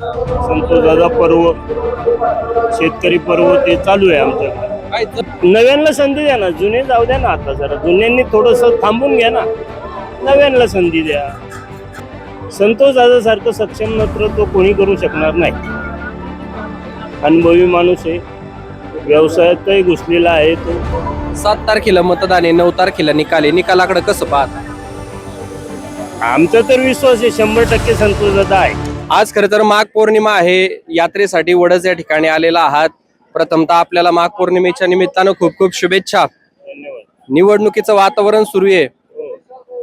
संतोष दादा पर्व शेतकरी पर्व ते चालू आहे आमच्याकडे नव्यांना संधी द्या ना जुने जाऊ द्या ना आता जरा. जुन्यांनी थोडस थांबून घ्या ना. नव्यांना संधी द्या. संतोष दादा सारखं सक्षम नेतृत्व कोणी करू शकणार नाही. अनुभवी माणूस आहे. व्यवसायातही घुसलेला आहे तो. सात तारखेला मतदान आहे नऊ तारखेला निकाल आहे. निकालाकडे कसं पाहत? आमचा तर विश्वास आहे शंभर टक्के संतोष दादा आहे. आज खरं तर माघ पौर्णिमा आहे. यात्रेसाठी वडच या ठिकाणी आलेला आहात. प्रथमतः आपल्याला माघ पौर्णिमेच्या निमित्तानं खूप खूप शुभेच्छा. धन्यवाद. निवडणुकीचं वातावरण सुरू आहे. हो.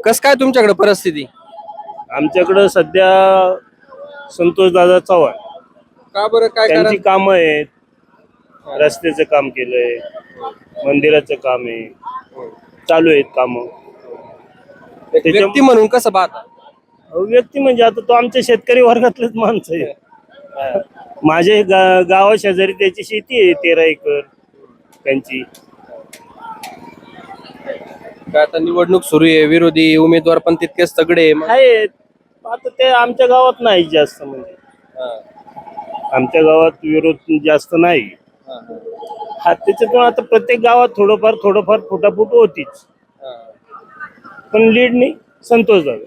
कस काय तुमच्याकडे परिस्थिती? आमच्याकडं सध्या संतोष दादा चव्हाण. का बरं? काय त्यांची कामं आहेत. रस्त्याचं काम केलंय. मंदिराचं काम आहे. चालू आहेत कामं. त्याच्या- व्यक्ती म्हणून कसं पाहता? व्यक्ती म्हणजे आता तो आमच्या शेतकरी वर्गातलेच माणसं आहे. माझे गा गावा शेजारी त्याची शेती आहे तेरा एकर त्यांची. काय आता निवडणूक सुरू आहे विरोधी उमेदवार पण तितकेच तगडे आहे. मग- आहेत आता ते आमच्या गावात नाही जास्त म्हणजे. आमच्या गावात विरोध जास्त नाही. हा त्याच्यातून आता प्रत्येक गावात थोडंफार थोडंफार फुटाफूट होतीच. पण लीडनी संतोष दादा.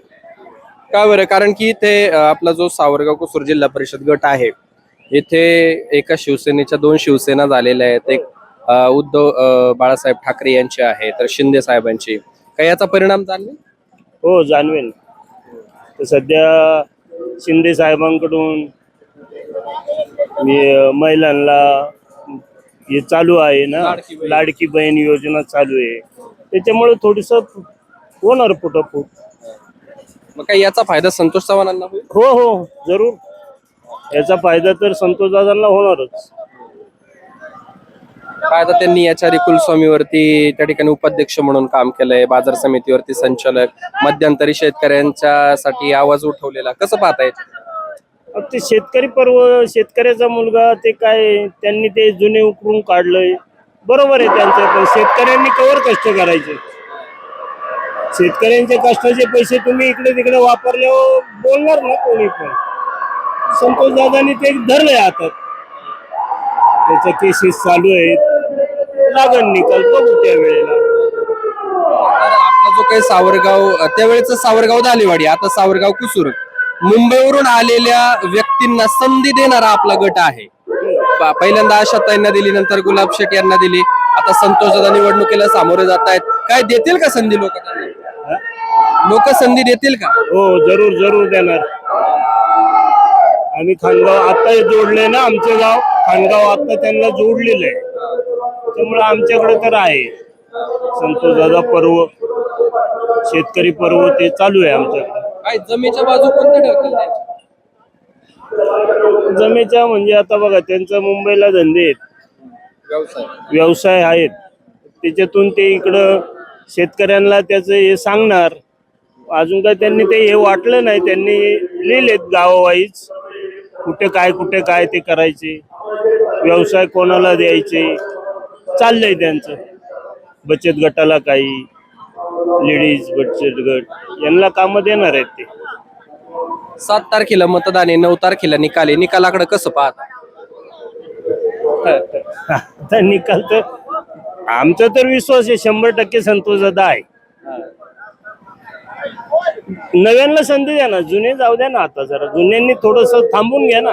का बरं? कारण की इथे आपला जो सावरगाव कुसूर जिल्हा परिषद गट आहे इथे एका शिवसेनेच्या दोन शिवसेना झालेल्या आहेत. एक उद्धव बाळासाहेब ठाकरे यांची आहे तर शिंदे साहेबांची. काही याचा परिणाम जाणवे हो जाणवेल. तर सध्या शिंदे साहेबांकडून महिलांना हे चालू आहे ना लाडकी बहीण. लाडकी बहीण योजना चालू आहे. त्याच्यामुळे थोडस होणार फुटाफूट मग काही याचा फायदा संतोष चव्हाणांना होईल? हो हो जरूर. याचा फायदा तर संतोष दादांना होणारच. काय आता त्यांनी याच्या कुलस्वामीवरती त्या ठिकाणी उपाध्यक्ष म्हणून काम केलंय बाजार समितीवरती संचालक मध्यंतरी शेतकऱ्यांच्या साठी आवाज उठवलेला. कसं पाहता येतं अब ते शेतकरी पर्व शेतकऱ्याचा मुलगा ते काय त्यांनी ते जुने उकरून काढलंय. बरोबर आहे त्यांचं पण शेतकऱ्यांनी कवर कष्ट करायचे. शेतकऱ्यांच्या कष्टाचे पैसे तुम्ही इकडे तिकडे वापरल्यावर हो, बोलणार ना कोणी पण. संतोष दादांनी ते धरलंय हातात. त्याच्या केसेस चालू आहेत. लागण निकाल बघू त्या वेळेला. आपला जो काही सावरगाव त्यावेळेच सावरगाव दालेवाडी आता सावरगाव कुसूर. मुंबईवरून आलेल्या व्यक्तींना संधी देणारा आपला गट आहे. प- पहिल्यांदा आशाताईंना दिली नंतर गुलाब शेट यांना दिली. आता संतोष दादा निवडणुकीला सामोरे जात आहेत काय देतील का संधी लोक? लोक संधी देतील का? हो जरूर जरूर देणार. आम्ही खानगाव आता जोडले ना आमचे गाव खानगाव आता त्यांना जोडलेलं आहे. त्यामुळे आमच्याकडे तर आहे. संतोष दादा पर्व शेतकरी पर्व ते चालू आहे आमच्याकडे काय जमेच्या बाजू कोणत्या ठरतील त्यांच्या? जमेच्या म्हणजे आता बघा त्यांचा मुंबईला धंदे आहेत. व्यवसाय. व्यवसाय आहेत. त्याच्यातून ते इकडं शेतकऱ्यांना त्याचं हे सांगणार. अजून काय त्यांनी ते हे वाटलं नाही. त्यांनी लिहिलेत गावावाईज. कुठे काय कुठे काय ते करायचे. व्यवसाय कोणाला द्यायचे. चाललंय त्यांचं. बचत गटाला काही. लेडीज बचत गट. यांना कामं देणार आहेत ते. सात तारखेला मतदान आहे नऊ तारखेला निकाल आहे. निकालाकडे कसं पाहता? निकाल तर आमचा तर विश्वास आहे शंभर टक्के संतोष दादा आहे नव्यांना संधी द्या ना जुने जाऊ द्या ना आता जरा. जुन्यांनी थोडस थांबून घ्या ना.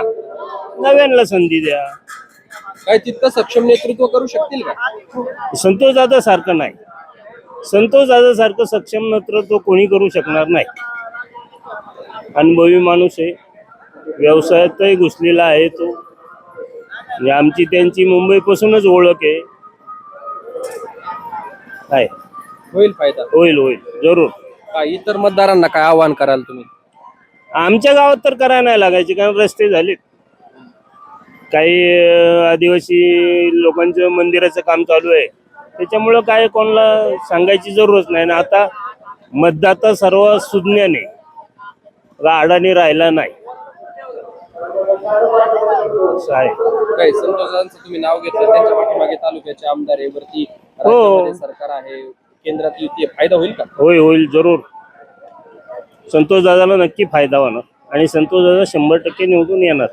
नव्यांना संधी द्या. काय तितकं सक्षम नेतृत्व करू शकतील का? संतोष दादा सारखं नाही. संतोष दादा सारखं सक्षम नेतृत्व कोणी करू शकणार नाही. अनुभवी माणूस आहे. व्यवसायातही घुसलेला आहे तो. आमची त्यांची मुंबईपासूनच ओळख आहे. आहे. होईल फायदा. होईल होईल. जरूर. काय इतर मतदारांना काय आवाहन कराल तुम्ही? आमच्या गावात तर करायला नाही लागायचे कारण रस्ते झालेत. काही अं, आदिवासी लोकांचं मंदिराचं काम चालू आहे. त्याच्यामुळं काय कोणाला सांगायची जरूरच नाही. ना आता मतदाता सर्व सुज्ञाने अडाणी राहिला नाही. असं आहे. काय संतोषांचं तुम्ही नाव घेतलं. त्यांच्या पाठीमागे तालुक्याचे आमदार आहे वरती हो. राज्यामध्ये सरकार आहे. केंद्रात युती फायदा होईल का? होईल होईल जरूर. संतोष दादाला नक्की फायदा होणार. आणि संतोष दादा शंभर टक्के निवडून येणार.